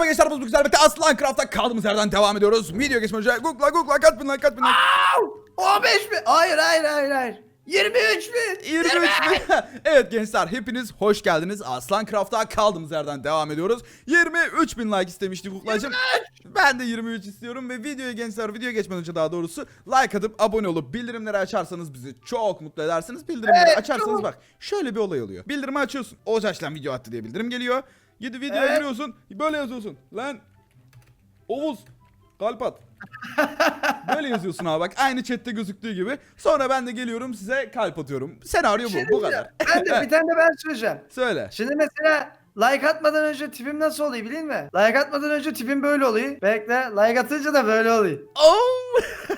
Merhaba gençler buzluk güzel Aslan Craft'ta kaldığımız yerden devam ediyoruz. Video geçmeden önce Google'a Google'a kaç bin like kaç bin like. 15 mi? Hayır hayır hayır hayır. 23 mi? 23 bin. evet gençler hepiniz hoş geldiniz. Aslan Craft'ta kaldığımız yerden devam ediyoruz. 23 bin like istemiştik Google'cım. Ben de 23 istiyorum ve videoya gençler video geçmeden önce daha doğrusu like atıp abone olup bildirimleri açarsanız bizi çok mutlu edersiniz. Bildirimleri Evet, açarsanız çok. bak şöyle bir olay oluyor. Bildirimi açıyorsun. Oğuz lan video attı diye bildirim geliyor. Gidi videoya Evet. giriyorsun. Böyle yazıyorsun. Lan Oğuz kalp at. Böyle yazıyorsun abi bak aynı chatte gözüktüğü gibi. Sonra ben de geliyorum size kalp atıyorum. Senaryo bu Şey bu kadar. Ben de bir tane de ben söyleyeceğim. Söyle. Şimdi mesela like atmadan önce tipim nasıl oluyor bileyim mi? Like atmadan önce tipim böyle oluyor. Bekle like atınca da böyle oluyor. Oh!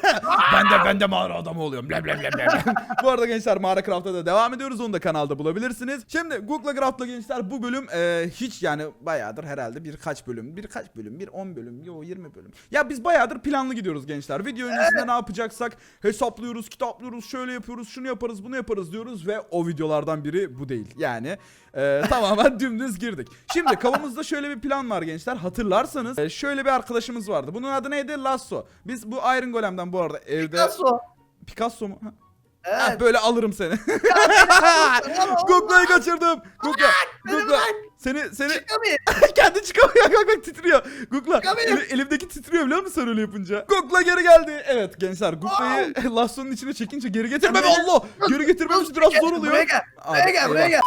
ben de ben de mağara adamı oluyorum. Bla bla bla bla. bu arada gençler Mağara Craft'ta da devam ediyoruz. Onu da kanalda bulabilirsiniz. Şimdi Google Craft'la gençler bu bölüm e, hiç yani bayağıdır herhalde birkaç bölüm, birkaç bölüm, bir 10 bölüm, yo 20 bölüm. Ya biz bayağıdır planlı gidiyoruz gençler. Video öncesinde ne yapacaksak hesaplıyoruz, kitaplıyoruz, şöyle yapıyoruz, şunu yaparız, bunu yaparız diyoruz ve o videolardan biri bu değil. Yani e, tamamen dümdüz girdik. Şimdi kafamızda şöyle bir plan var gençler. Hatırlarsanız e, şöyle bir arkadaşımız vardı. Bunun adı neydi? Lasso. Biz bu Iron Golem'den bu arada evde Nasıl? Picasso mu? Ha. Ha, Evet. böyle alırım seni. Google'ı kaçırdım. Google. bırak. Seni seni Çıkamıyor. kendi çıkamıyor. Bak bak titriyor. Google. Çıkamıyor. Eli, elimdeki titriyor biliyor musun sen öyle yapınca? Google'a geri geldi. Evet gençler Google'ı Lasso'nun içine çekince geri getirmem. Allah. Geri getirmem için biraz zor oluyor. Buraya gel. Buraya gel buraya gel.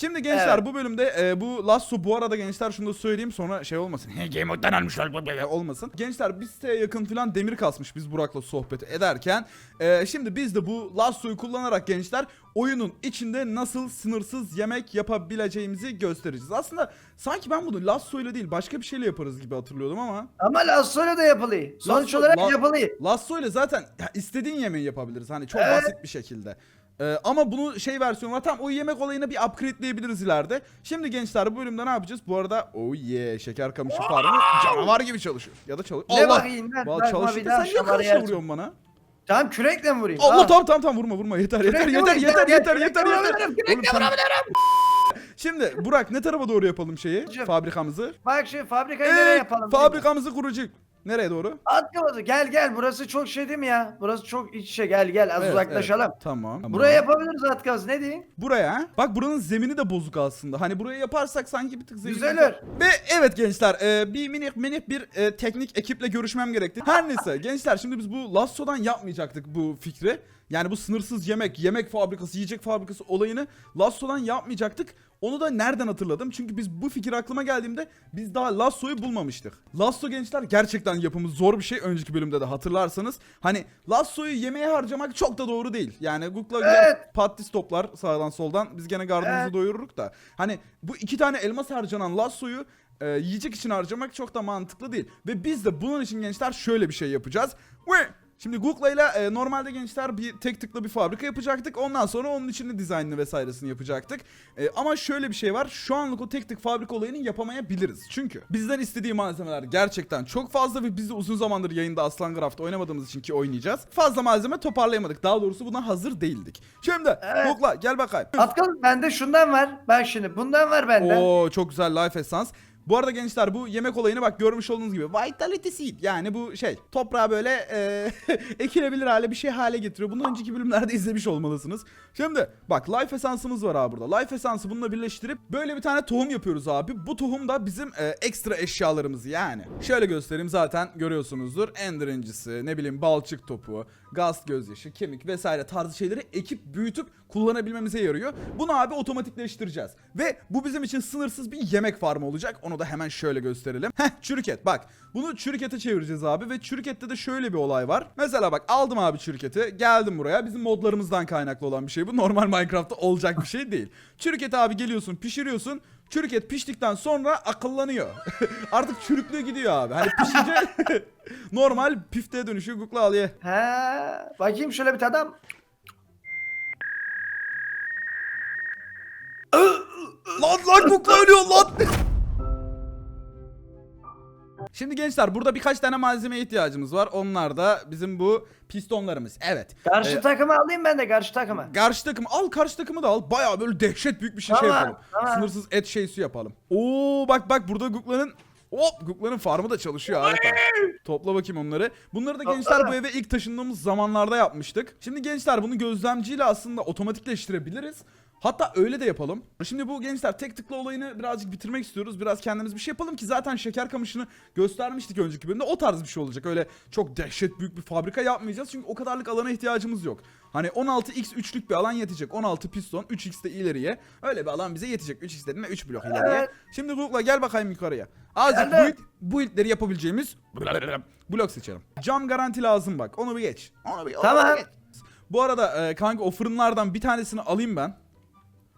Şimdi gençler Evet. bu bölümde e, bu Lasso bu arada gençler şunu da söyleyeyim sonra şey olmasın. Game Mode'dan almışlar olmasın. Gençler biz siteye yakın falan demir kasmış biz Burak'la sohbet ederken. E, şimdi biz de bu Lasso'yu kullanarak gençler oyunun içinde nasıl sınırsız yemek yapabileceğimizi göstereceğiz. Aslında sanki ben bunu Lasso ile değil başka bir şeyle yaparız gibi hatırlıyordum ama. Ama Lasso'yla da yapılıyor. Sonuç Lasso- olarak La- yapılıyor. Lasso ile zaten ya istediğin yemeği yapabiliriz. Hani çok Evet. basit bir şekilde. Ee, ama bunu şey versiyonu var. Tam o yemek olayını bir upgrade'leyebiliriz ileride. Şimdi gençler bu bölümde ne yapacağız? Bu arada oh yeah şeker kamışı farmı canavar gibi çalışıyor. Ya da çalışıyor. Ne bakayım? Vallahi çalışıyor. da Sen niye şamarı karışla yersin. vuruyorsun bana? Tamam kürekle mi vurayım? Allah tamam tamam tamam vurma vurma yeter yeter Kürekle yeter vurayım, yeter yeter gel, yeter kürekle yeter. vurabilirim, Oğlum kürekle sen- vurabilirim. Şimdi Burak ne tarafa doğru yapalım şeyi? Hocam. Fabrikamızı. Bak şimdi fabrikayı nereye yapalım? fabrikamızı kuracak. Nereye doğru? Atlamadı. Gel gel burası çok şey değil mi ya? Burası çok iç içe gel gel az Evet, uzaklaşalım. evet. Tamam. Buraya yapabiliriz Atkaz ne diyeyim? Buraya. Bak buranın zemini de bozuk aslında. Hani buraya yaparsak sanki bir tık zemin. Düzelir. Ve evet gençler e, bir minik minik bir e, teknik ekiple görüşmem gerekti. Her neyse gençler şimdi biz bu Lasso'dan yapmayacaktık bu fikri. Yani bu sınırsız yemek, yemek fabrikası, yiyecek fabrikası olayını Lasso'dan yapmayacaktık. Onu da nereden hatırladım? Çünkü biz bu fikir aklıma geldiğimde biz daha Lasso'yu bulmamıştık. Lasso gençler gerçekten yapımı zor bir şey. Önceki bölümde de hatırlarsanız. Hani Lasso'yu yemeğe harcamak çok da doğru değil. Yani Google'a Evet. patates toplar sağdan soldan. Biz gene gardımızı Evet. doyururuk da. Hani bu iki tane elmas harcanan Lasso'yu e, yiyecek için harcamak çok da mantıklı değil. Ve biz de bunun için gençler şöyle bir şey yapacağız. Ve Şimdi Google ile e, normalde gençler bir tek tıkla bir fabrika yapacaktık. Ondan sonra onun içinde dizaynını vesairesini yapacaktık. E, ama şöyle bir şey var. Şu anlık o tek tık fabrika olayını yapamayabiliriz. Çünkü bizden istediği malzemeler gerçekten çok fazla ve biz de uzun zamandır yayında Aslan Craft oynamadığımız için ki oynayacağız. Fazla malzeme toparlayamadık. Daha doğrusu buna hazır değildik. Şimdi Evet. Google'a gel bakayım. Atkaz bende şundan var. Bak şimdi bundan var bende. Oo çok güzel life essence. Bu arada gençler bu yemek olayını bak görmüş olduğunuz gibi vitality seed yani bu şey toprağa böyle e, ekilebilir hale bir şey hale getiriyor. Bunu önceki bölümlerde izlemiş olmalısınız. Şimdi bak life essence'ımız var abi burada. Life essence'ı bununla birleştirip böyle bir tane tohum yapıyoruz abi. Bu tohum da bizim e, ekstra eşyalarımız yani. Şöyle göstereyim zaten görüyorsunuzdur. Ender incisi, ne bileyim balçık topu, gaz gözyaşı, kemik vesaire tarzı şeyleri ekip büyütüp kullanabilmemize yarıyor. Bunu abi otomatikleştireceğiz. Ve bu bizim için sınırsız bir yemek farmı olacak. Onu da hemen şöyle gösterelim. Heh çürük et bak. Bunu çürük ete çevireceğiz abi ve çürük ette de şöyle bir olay var. Mesela bak aldım abi çürük eti. Geldim buraya. Bizim modlarımızdan kaynaklı olan bir şey bu. Normal Minecraft'ta olacak bir şey değil. Çürük eti abi geliyorsun pişiriyorsun. Çürük et piştikten sonra akıllanıyor. Artık çürüklüğü gidiyor abi. Hani pişince normal pifteye dönüşüyor. Google'a al ye. He. Bakayım şöyle bir tadam. Lan lan Google ölüyor lan. Şimdi gençler burada birkaç tane malzemeye ihtiyacımız var. Onlar da bizim bu pistonlarımız. Evet. Karşı Ee, takımı alayım ben de karşı takımı. Karşı takım al karşı takımı da al. Baya böyle dehşet büyük bir şey, şey Tamam, yapalım. tamam. Sınırsız et şeysi yapalım. Oo bak bak burada Google'ın Hop Google'ların farmı da çalışıyor harika. Topla bakayım onları. Bunları da Topla. gençler bu eve ilk taşındığımız zamanlarda yapmıştık. Şimdi gençler bunu gözlemciyle aslında otomatikleştirebiliriz. Hatta öyle de yapalım. Şimdi bu gençler tek tıkla olayını birazcık bitirmek istiyoruz. Biraz kendimiz bir şey yapalım ki zaten şeker kamışını göstermiştik önceki bölümde. O tarz bir şey olacak. Öyle çok dehşet büyük bir fabrika yapmayacağız. Çünkü o kadarlık alana ihtiyacımız yok. Hani 16x 3'lük bir alan yetecek. 16 piston, 3x de ileriye. Öyle bir alan bize yetecek. 3x dedim ve 3 blok ileriye. Şimdi Google'a gel bakayım yukarıya. Azıcık Geldim. bu, bu ilkleri yapabileceğimiz blok seçelim. Cam garanti lazım bak. Onu bir geç. Onu bir, onu Tamam. bir geç. Bu arada e, kanka o fırınlardan bir tanesini alayım ben.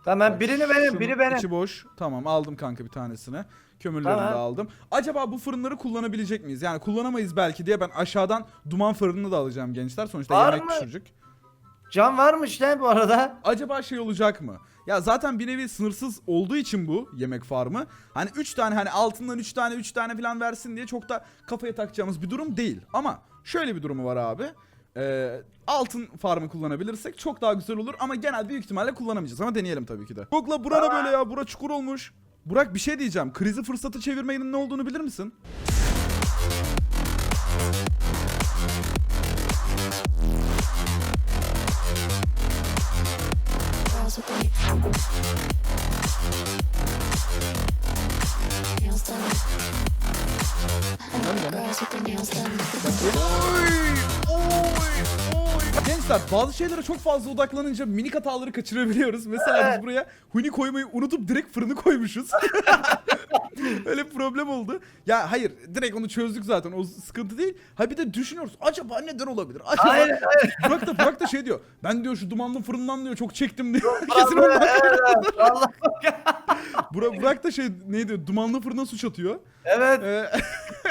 Tamam birini benim Şunun biri benim. içi boş. Tamam aldım kanka bir tanesini. Kömürlerini Tamam. de aldım. Acaba bu fırınları kullanabilecek miyiz? Yani kullanamayız belki diye ben aşağıdan duman fırınını da alacağım gençler. Sonuçta Var yemek mı? pişirecek. Can varmış lan bu arada. Acaba şey olacak mı? Ya zaten bir nevi sınırsız olduğu için bu yemek farmı. Hani 3 tane hani altından 3 tane 3 tane falan versin diye çok da kafaya takacağımız bir durum değil. Ama şöyle bir durumu var abi. Ee, altın farmı kullanabilirsek çok daha güzel olur ama genel büyük ihtimalle kullanamayacağız ama deneyelim tabii ki de. Google'a bura da böyle ya bura çukur olmuş. Burak bir şey diyeceğim. Krizi fırsatı çevirmenin ne olduğunu bilir misin? Gençler bazı şeylere çok fazla odaklanınca minik hataları kaçırabiliyoruz. Mesela biz buraya huni koymayı unutup direkt fırını koymuşuz. Öyle bir problem oldu. Ya hayır direkt onu çözdük zaten o sıkıntı değil. Ha bir de düşünüyoruz acaba neden olabilir? Acaba... Hayır. Burak da, Burak da şey diyor. Ben diyor şu dumanlı fırından diyor çok çektim diyor. Kesin ondan. Allah. Burak, Burak da şey ne diyor dumanlı fırına suç atıyor. Evet. Ee,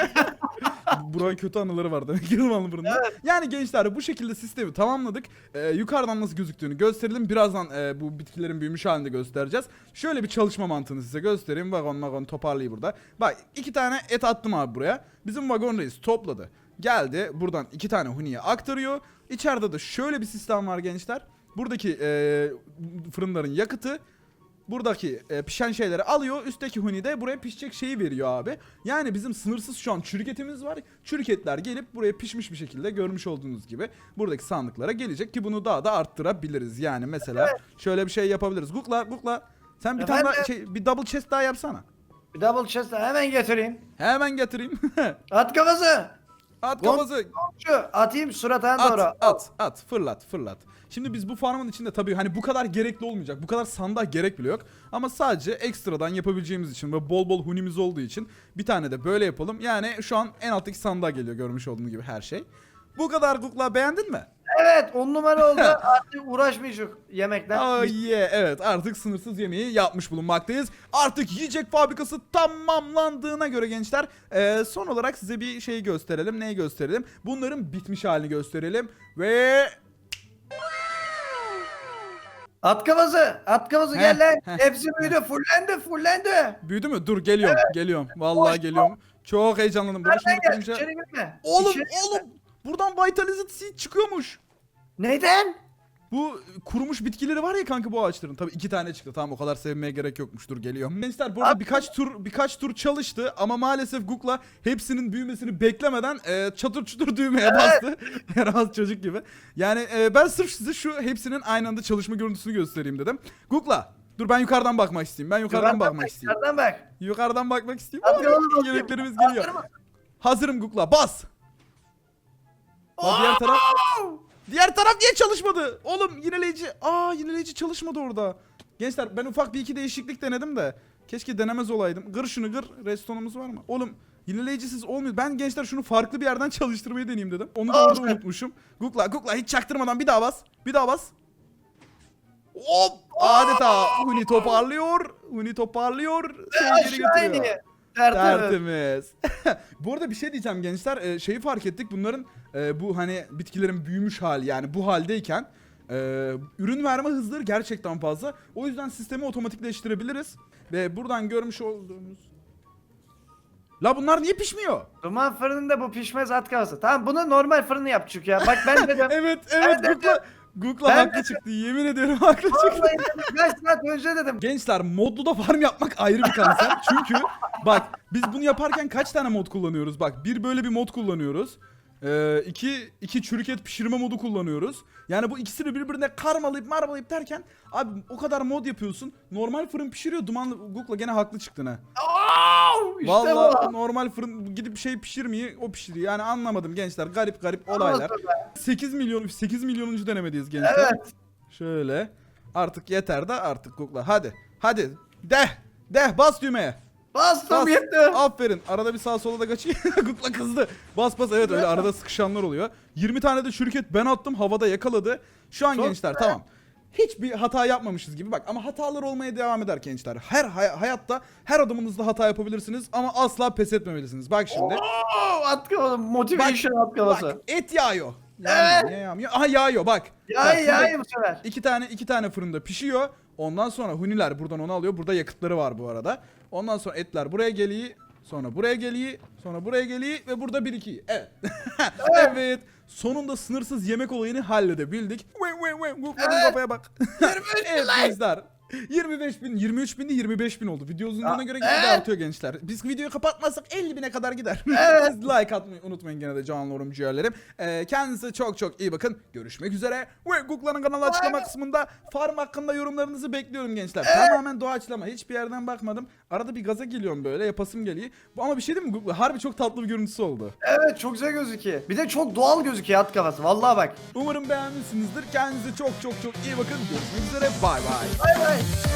Burak'ın kötü anıları var demek Yılmanlı fırında. Yani gençler bu şekilde sistemi tamamladık. Ee, yukarıdan nasıl gözüktüğünü gösterelim. Birazdan e, bu bitkilerin büyümüş halini göstereceğiz. Şöyle bir çalışma mantığını size göstereyim. Vagon vagon toparlayayım burada. Bak iki tane et attım abi buraya. Bizim vagon reis topladı. Geldi buradan iki tane huniye aktarıyor. İçeride de şöyle bir sistem var gençler. Buradaki e, fırınların yakıtı buradaki e, pişen şeyleri alıyor. Üstteki huni de buraya pişecek şeyi veriyor abi. Yani bizim sınırsız şu an çürük etimiz var. Çürük etler gelip buraya pişmiş bir şekilde görmüş olduğunuz gibi buradaki sandıklara gelecek ki bunu daha da arttırabiliriz. Yani mesela şöyle bir şey yapabiliriz. Google'a Google'a sen bir tane daha Efendim? şey bir double chest daha yapsana. Bir double chest hemen getireyim. Hemen getireyim. At kafası. At kafası. Şu atayım suratına doğru. At, at, at, fırlat, fırlat. Şimdi biz bu farmın içinde tabii hani bu kadar gerekli olmayacak. Bu kadar sandığa gerek bile yok. Ama sadece ekstradan yapabileceğimiz için ve bol bol hunimiz olduğu için bir tane de böyle yapalım. Yani şu an en alttaki sandığa geliyor görmüş olduğunuz gibi her şey. Bu kadar Google'a beğendin mi? Evet on numara oldu. Artık uğraşmayacak yemekle. Oh yeah evet artık sınırsız yemeği yapmış bulunmaktayız. Artık yiyecek fabrikası tamamlandığına göre gençler eee, son olarak size bir şey gösterelim. Neyi gösterelim? Bunların bitmiş halini gösterelim. Ve At kafası. At kafası Heh, gel lan. heh. Hepsi büyüdü. Fullendi fullendi. Büyüdü mü? Dur geliyorum. Geliyorum. Vallahi Koş, geliyorum. Çok heyecanlandım. Burada Nereden şunları gel? koyunca... İçeri girme. Oğlum İçeri- oğlum. Buradan Vitalized Seed çıkıyormuş. Neden? Bu kurumuş bitkileri var ya kanka bu ağaçların. Tabii iki tane çıktı. Tamam o kadar sevmeye gerek yokmuş. Dur geliyorum. Gençler bu arada Abi- birkaç tur birkaç tur çalıştı ama maalesef Google'a hepsinin büyümesini beklemeden e, çatır çutur düğmeye bastı. Yaramaz çocuk gibi. Yani e, ben sırf size şu hepsinin aynı anda çalışma görüntüsünü göstereyim dedim. Google'a Dur ben yukarıdan bakmak isteyeyim. Ben yukarıdan bakmak bak, isteyeyim. Yukarıdan bak. Yukarıdan bakmak isteyeyim. Oğlum, Yemeklerimiz geliyor. Hazırım Google'a bas. Lan diğer taraf Diğer taraf niye çalışmadı? Oğlum yineleyici. Aa yineleyici çalışmadı orada. Gençler ben ufak bir iki değişiklik denedim de. Keşke denemez olaydım. Gır şunu gır. Restonumuz var mı? Oğlum yineleyicisiz olmuyor. Ben gençler şunu farklı bir yerden çalıştırmayı deneyeyim dedim. Onu da Aa, orada unutmuşum. Google'a Google'a hiç çaktırmadan bir daha bas. Bir daha bas. Hop! Adeta Huni toparlıyor. Huni toparlıyor. Götürüyor. iniyor. Tertemiz. Tertemiz. bu arada bir şey diyeceğim gençler. Ee, şeyi fark ettik. Bunların e, bu hani bitkilerin büyümüş hali yani bu haldeyken e, ürün verme hızları gerçekten fazla. O yüzden sistemi otomatikleştirebiliriz. Ve buradan görmüş olduğumuz... La bunlar niye pişmiyor? Duman fırınında bu pişmez at kafası. Tamam bunu normal fırını yap çünkü ya. Bak ben dedim. evet evet Ben de- Google'a Ben- haklı çıktı. Yemin ediyorum haklı çıktı. Vallahi dedim, kaç saat önce dedim. Gençler modlu da farm yapmak ayrı bir konsept. Çünkü bak biz bunu yaparken kaç tane mod kullanıyoruz? Bak bir böyle bir mod kullanıyoruz. Ee, iki, iki çürük et pişirme modu kullanıyoruz. Yani bu ikisini birbirine karmalayıp marmalayıp derken abi o kadar mod yapıyorsun. Normal fırın pişiriyor. Dumanlı Google'a gene haklı çıktın ha. İşte Vallahi bu. normal fırın gidip şey pişirmeyi o pişiriyor. Yani anlamadım gençler. Garip garip olaylar. Anladım 8 milyon 8 milyonuncu denemedeyiz gençler. Evet. Şöyle. Artık yeter de artık Google'a. Hadi. Hadi. De. De bas düğmeye. Bastım Bas. yetti. Aferin. Arada bir sağa sola da kaçayım. Google'a kızdı. Bas bas evet öyle arada sıkışanlar oluyor. 20 tane de şirket ben attım havada yakaladı. Şu an Çok gençler güzel. tamam. Hiçbir hata yapmamışız gibi bak ama hatalar olmaya devam eder gençler. Her hay- hayatta her adımınızda hata yapabilirsiniz ama asla pes etmemelisiniz. Bak şimdi. Oo, at kafası. Motivation at kafası. Bak et yağıyor. Yağmıyor, niye yağmıyor? Aha yağıyor bak. Bak, Yay bu sefer. İki tane iki tane fırında pişiyor. Ondan sonra huniler buradan onu alıyor. Burada yakıtları var bu arada. Ondan sonra etler buraya geliyor. Sonra buraya geliyor. Sonra buraya geliyor ve burada bir iki. Evet. evet. Sonunda sınırsız yemek olayını halledebildik. Vay vay vay. Google'ın Evet. kafaya bak. 23 evet gençler. 25 bin, 23 bin de 25 bin oldu. Video uzunluğuna göre gitgide evet. artıyor gençler. Biz videoyu kapatmazsak 50 bine kadar gider. Evet. Like atmayı unutmayın gene de canlarım ciğerlerim. Ee, kendinize çok çok iyi bakın. Görüşmek üzere. Ve Google'ın kanalı açıklama kısmında farm hakkında yorumlarınızı bekliyorum gençler. Tamamen doğaçlama. Hiçbir yerden bakmadım. Arada bir gaza geliyorum böyle. Yapasım geliyor. Ama bir şey değil mi Google? Harbi çok tatlı bir görüntüsü oldu. Evet çok güzel gözüküyor. Bir de çok doğal gözüküyor at kafası. Vallahi bak. Umarım beğenmişsinizdir. Kendinize çok çok çok iyi bakın. Görüşmek üzere. Bay bay. Bay bay. mais.